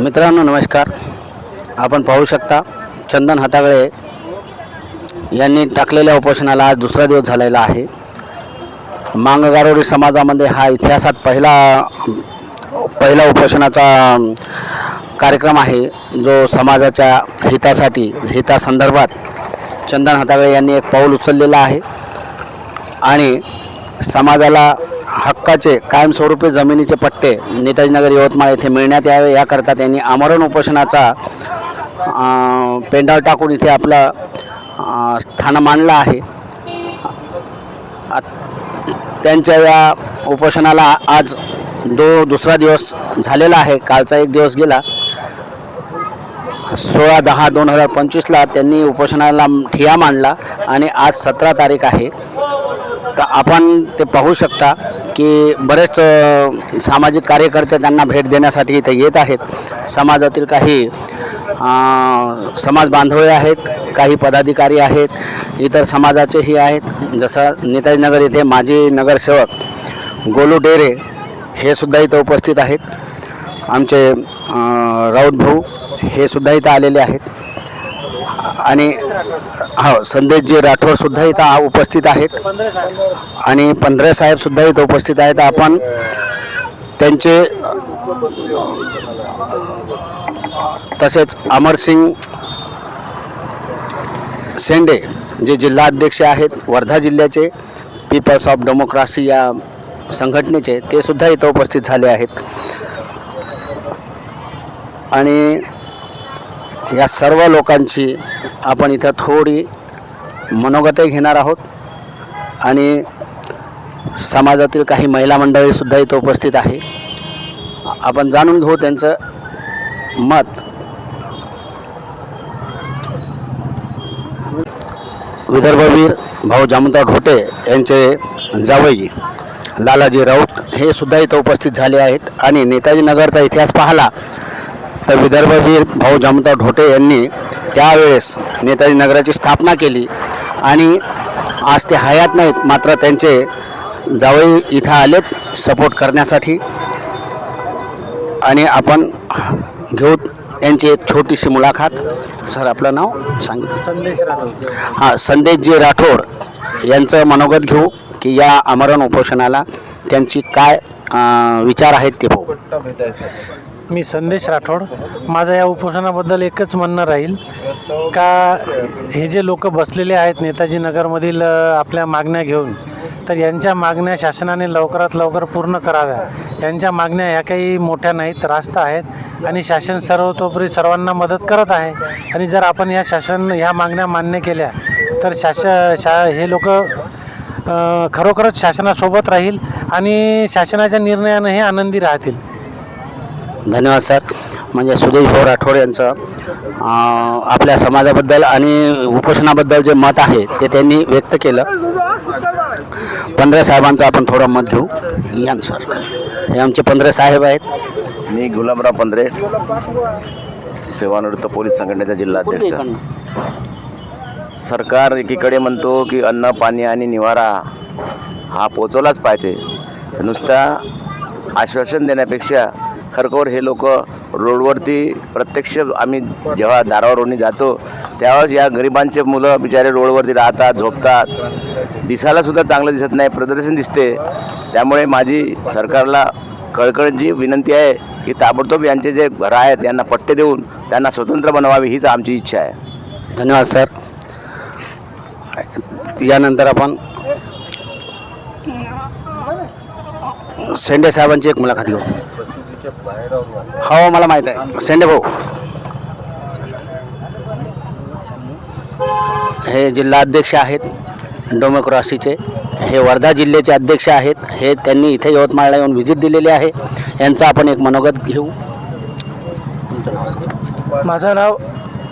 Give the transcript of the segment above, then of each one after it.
मित्रांनो नमस्कार. आपण पाहू शकता चंदन हातागळे यांनी टाकलेल्या उपोषणाला आज दुसरा दिवस झालेला आहे. मांगगारोडी समाजामध्ये हा इतिहासात पहिला पहिला उपोषणाचा कार्यक्रम आहे जो समाजाच्या हितासाठी हितासंदर्भात चंदन हातागळे यांनी एक पाऊल उचललेलं आहे. आणि समाजाला हक्काचे कायमस्वरूपी जमिनीचे पट्टे नेताजीनगर यवतमाळ येथे मिळण्यात यावे याकरता त्यांनी आमरण उपोषणाचा पेंडाव टाकून इथे आपलं स्थान मांडलं आहे. त्यांच्या या उपोषणाला आज दो दुसरा दिवस झालेला आहे. कालचा एक दिवस गेला. सोळा दहा दोन हजार पंचवीसला त्यांनी उपोषणाला ठिया मांडला आणि आज सतरा तारीख आहे. तर आपण ते पाहू शकता. की बरेच सामाजिक कार्यकर्ते त्यांना भेट देण्यासाठी इथे येत आहेत. समाजातील काही समाज बांधवे आहेत काही पदाधिकारी आहेत इतर समाजाचेही आहेत. जसं नेताजीनगर येथे माजी नगरसेवक गोलू डेरे हे सुद्धा इथं उपस्थित आहेत. आमचे राऊत भाऊ हे सुद्धा इथं आलेले आहेत. आणि हो संदेशजी राठोडसुद्धा इथं उपस्थित आहेत. आणि पंधरे साहेबसुद्धा इथं उपस्थित आहेत. आपण त्यांचे तसेच अमरसिंग शेंडे जे जिल्हाध्यक्ष आहेत वर्धा जिल्ह्याचे पीपल्स ऑफ डेमोक्रासी या संघटनेचे ते सुद्धा इथं उपस्थित झाले आहेत. आणि या सर्व लोकांची आपण इथं थोडी मनोगतही घेणार आहोत. आणि समाजातील काही महिला मंडळीसुद्धा इथं उपस्थित आहे. आपण जाणून घेऊ त्यांचं मत. विदर्भवीर भाऊ जामताव ढोटे यांचे जावई लालाजी राऊत हे सुद्धा इथं उपस्थित झाले आहेत. आणि नेताजी नगरचा इतिहास पाहिला तर विदर्भवीर भाऊ जामताव ढोटे यांनी त्यावेळेस नेताजी नगराची स्थापना केली. आणि आज ते हयात नाहीत मात्र त्यांचे जावई इथं आलेत सपोर्ट करण्यासाठी. आणि आपण घेऊ यांची एक छोटीशी मुलाखत. सर आपलं नाव सांगितलं. संदेश राठोड. हां संदेशजी राठोड यांचं मनोगत घेऊ की या आमरण उपोषणाला त्यांची काय विचार आहेत ते पाहू. मी संदेश राठोड. माझं या उपोषणाबद्दल एकच म्हणणं राहील का हे जे लोक बसलेले आहेत नेताजी नगरमधील आपल्या मागण्या घेऊन तर यांच्या मागण्या शासनाने लवकरात लवकर पूर्ण कराव्या. यांच्या मागण्या ह्या काही मोठ्या नाहीत रास्त आहेत आणि शासन सर्वतोपरी सर्वांना मदत करत आहे. आणि जर आपण या शासन ह्या मागण्या मान्य केल्या तर शास शा हे लोक खरोखरच शासनासोबत राहील आणि शासनाच्या निर्णयानं हे आनंदी राहतील. धन्यवाद सर. म्हणजे सुदेश भाऊ राठोड यांचं आपल्या समाजाबद्दल आणि उपोषणाबद्दल जे मत आहे ते त्यांनी व्यक्त केलं. पंधरा साहेबांचं आपण थोडं मत घेऊ. या सर. हे आमचे पंधरा साहेब आहेत. मी गुलाबराव पंधरे सेवानिवृत्त पोलीस संघटनेचा जिल्हाध्यक्ष. सरकार एकीकडे म्हणतो की अन्न पाणी आणि निवारा हा पोचवलाच पाहिजे. नुसता आश्वासन देण्यापेक्षा खरखोर हे लोक रोडवरती प्रत्यक्ष आम्ही जेव्हा दारावरून जातो त्यावेळेस या गरिबांचे मुलं बिचारे रोडवरती राहतात झोपतात. दिसायला सुद्धा चांगलं दिसत नाही प्रदर्शन दिसते. त्यामुळे माझी सरकारला कळकळची विनंती आहे की ताबडतोब यांचे जे घरं आहेत यांना पट्टे देऊन त्यांना स्वतंत्र बनवावे हीच आमची इच्छा आहे. धन्यवाद सर. यानंतर आपण शेंडे साहेबांची एक मुलाखत घेऊ. हो मला माहीत आहे. सेंडे भाऊ. हे जिल्हा अध्यक्ष आहेत डोमेक्रॉसीचे हे वर्धा जिल्ह्याचे अध्यक्ष आहेत. हे त्यांनी इथे यवतमाळला येऊन व्हिजिट दिलेली आहे. यांचा आपण एक मनोगत घेऊ. माझं नाव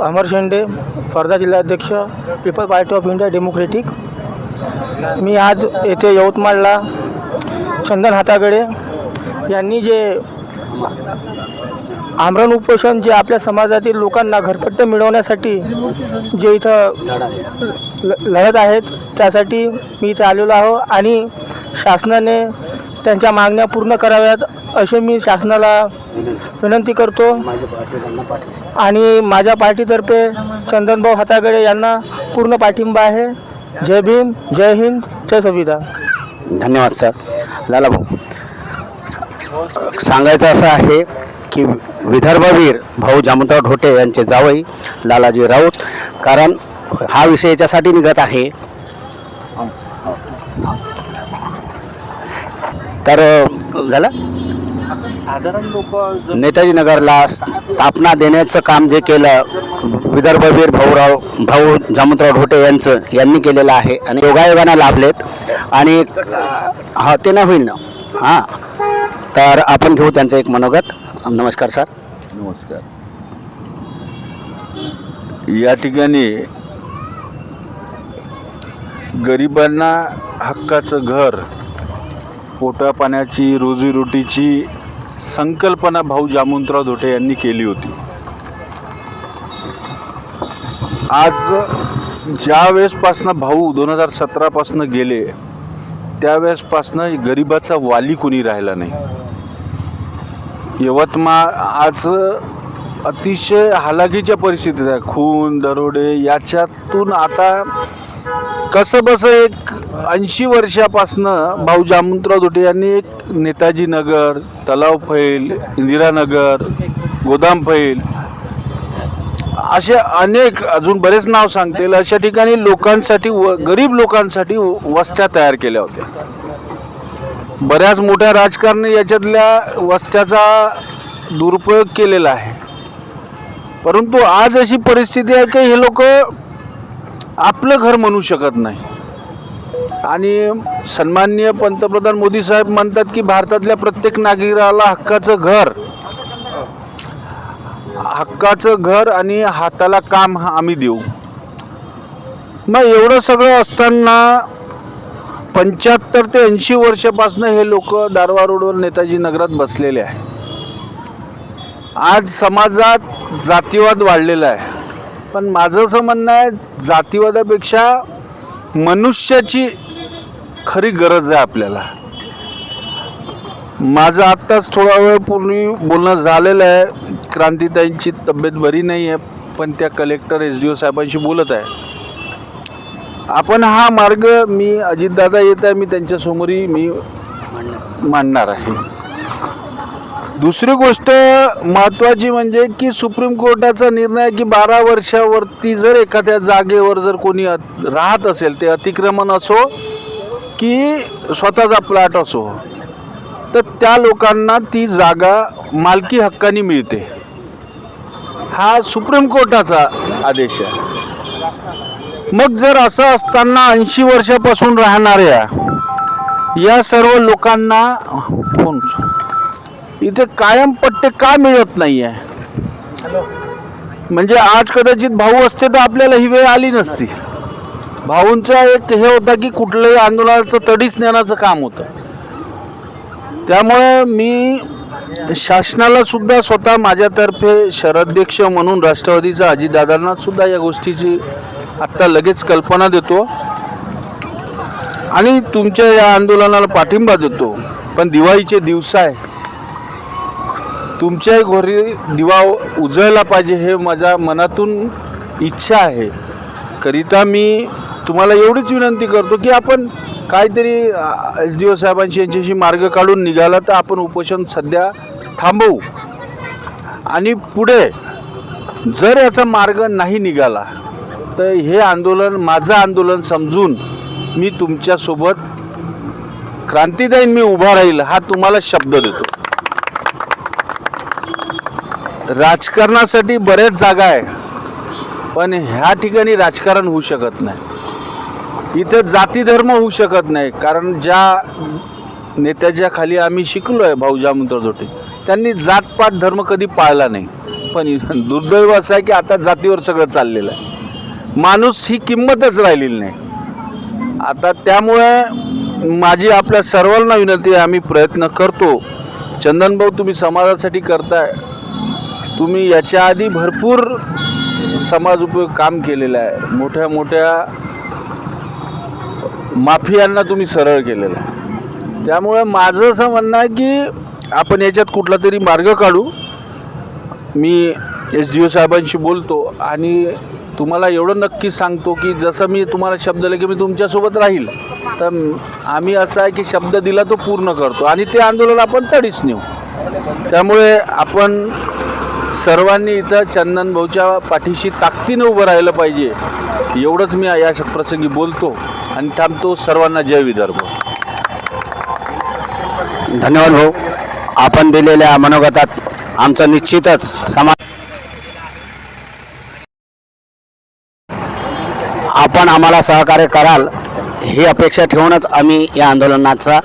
अमर शेंडे वर्धा जिल्हाध्यक्ष people party of India democratic. मी आज येथे यवतमाळला चंदन हातागडे यांनी जे आमरण उपोषण जे आपल्या समाजातील लोकांना घरपट्ट मिळवण्यासाठी जे इथं ल लढत आहेत त्यासाठी मी इथं आलेलो आहो आणि शासनाने त्यांच्या मागण्या पूर्ण कराव्यात असे मी शासनाला विनंती करतो. आणि माझ्या पार्टीतर्फे चंदनभाऊ हातागडे यांना पूर्ण पाठिंबा आहे. जय भीम जय हिंद जय संविधान. धन्यवाद सर. लाला भाऊ. सांगायचं असं आहे की विदर्भवीर भाऊ जामवंतराव ढोटे यांचे जावई लालाजी राऊत कारण हा विषय याच्यासाठी निघत आहे. तर झालं? साधारण लोक नेताजी नगरला स्थापना देण्याचं काम जे केलं विदर्भवीर भाऊराव भाऊ जामवंतराव ढोटे यांचं यांनी केलेलं आहे. आणि योगायोगानं लाभलेत. आणि हा ते नाही होईल ना. हां. तर आपण घेऊ त्यांचं एक मनोगत. नमस्कार सर. नमस्कार. या ठिकाणी गरिबांना हक्काचं घर पोटा पाण्याची रोजीरोटीची संकल्पना भाऊ जामुंतराव धोटे यांनी केली होती. आज ज्या वेळेसपासनं भाऊ दोन हजार सतरापासनं गेले त्यावेळेसपासनं गरिबाचा वाली कोणी राहिला नाही. यवतमाळ आज अतिशय हालाकीच्या परिस्थितीत आहे. खून दरोडे याच्यातून आता कसं बसं एक ऐंशी वर्षापासनं भाऊ जामुंतराव धोटे यांनी एक नेताजी नगर तलाव फैल इंदिरानगर गोदाम फैल असे अनेक अजून बरेच नाव सांगतील. अशा ठिकाणी लोकांसाठी व गरीब लोकांसाठी वस्त्या तयार केल्या होत्या. बऱ्याच मोठ्या राजकारणी याच्यातल्या वस्त्याचा दुरुपयोग केलेला आहे. परंतु आज अशी परिस्थिती आहे की हे लोक आपलं घर म्हणू शकत नाही. आणि सन्माननीय पंतप्रधान मोदी साहेब म्हणतात की भारतातल्या प्रत्येक नागरिकाला हक्काचं घर हक्काचं घर आणि हाताला काम हा आम्ही देऊ. मग एवढं सगळं असताना पंच्याहत्तर ते ऐंशी वर्षापासून हे लोक दारवा रोडवर नेताजी नगरात बसलेले आहे. आज समाजात जातीवाद वाढलेला आहे. पण माझं असं म्हणणं आहे जातीवादापेक्षा मनुष्याची खरी गरज आहे आपल्याला. माझं आत्ताच थोडा वेळ पूर्वी बोलणं झालेलं आहे क्रांतीताईंची तब्येत बरी नाही आहे पण त्या कलेक्टर एस डी ओ साहेबांशी बोलत आहे. आपण हा मार्ग मी अजितदादा येत आहे मी त्यांच्यासमोरही मी मांडणार आहे. दुसरी गोष्ट महत्त्वाची म्हणजे की सुप्रीम कोर्टाचा निर्णय की बारा वर्षावरती जर एखाद्या जागेवर जर कोणी राहत असेल ते अतिक्रमण असो की स्वतःचा प्लॉट असो तर त्या लोकांना ती जागा मालकी हक्काने मिळते. हा सुप्रीम कोर्टाचा आदेश आहे. मग जर असं असताना ऐंशी वर्षापासून राहणाऱ्या या सर्व लोकांना फोन इथे कायम पट्टे का मिळत नाही आहे म्हणजे आज कदाचित भाऊ असते तर आपल्याला ही वेळ आली नसती. भाऊंचा एक हे होता की कुठल्याही आंदोलनाचं तडीच नेण्याचं काम होतं. त्यामुळे मी शासनाला सुद्धा स्वतः माझ्यातर्फे शहराध्यक्ष म्हणून राष्ट्रवादीचा अजितदादांना सुद्धा या गोष्टीची आत्ता लगेच कल्पना देतो. आणि तुमच्या या आंदोलनाला पाठिंबा देतो. पण दिवाळीचे दिवस आहे. तुमच्याही घरी दिवा उजळला पाहिजे हे माझ्या मनातून इच्छा आहे. करिता मी तुम्हाला एवढीच विनंती करतो की आपण काहीतरी एस डी ओ साहेबांशी यांच्याशी मार्ग काढून निघाला तर आपण उपोषण सध्या थांबवू. आणि पुढे जर याचा मार्ग नाही निघाला तर हे आंदोलन माझं आंदोलन समजून मी तुमच्यासोबत क्रांतीदायी मी उभा राहील हा तुम्हाला शब्द देतो. राजकारणासाठी बऱ्याच जागा आहे पण ह्या ठिकाणी राजकारण होऊ शकत नाही. इथं जाती धर्म होऊ शकत नाही. कारण ज्या नेत्याच्या खाली आम्ही शिकलो आहे भाऊ जामंतर जोटे त्यांनी जातपात धर्म कधी पाळला नाही. पण दुर्दैव असं आहे की आता जातीवर सगळं चाललेलं आहे. माणूस ही किंमतच राहिलेली नाही. आता त्यामुळे माझी आपल्या सर्वांना विनंती आहे आम्ही प्रयत्न करतो. चंदनभाऊ तुम्ही समाजासाठी करताय. तुम्ही याच्या आधी भरपूर समाज उपयोग काम केलेलं आहे. मोठ्या मोठ्या माफियांना तुम्ही सरळ केलेलं आहे. त्यामुळे माझं असं म्हणणं आहे की आपण याच्यात कुठला तरी मार्ग काढू. मी एस डी ओ साहेबांशी बोलतो आणि तुम्हाला एवढं नक्की सांगतो की जसं मी तुम्हाला शब्द दिला की मी तुमच्यासोबत राहील तर आम्ही असं आहे की शब्द दिला तो पूर्ण करतो आणि ते आंदोलन आपण तडीच नेऊ. त्यामुळे आपण सर्वांनी इथं चंदन भाऊच्या पाठीशी ताकदीनं उभं राहिलं पाहिजे एवढंच मी या प्रसंगी बोलतो. आणि थांबतो सर्वांना जय विदर्भ. धन्यवाद भाऊ. आपण दिलेल्या मनोगतात आमचं निश्चितच समा आपण आम्हाला सहकार्य कराल ही अपेक्षा ठेवूनच आम्ही या आंदोलनाचा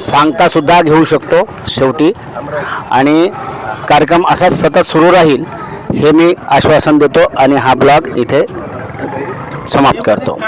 सांगतासुद्धा घेऊ शकतो शेवटी. आणि कार्यक्रम असाच सतत सुरू राहील हे मी आश्वासन देतो आणि हा ब्लॉग इथे समाप्त करतो.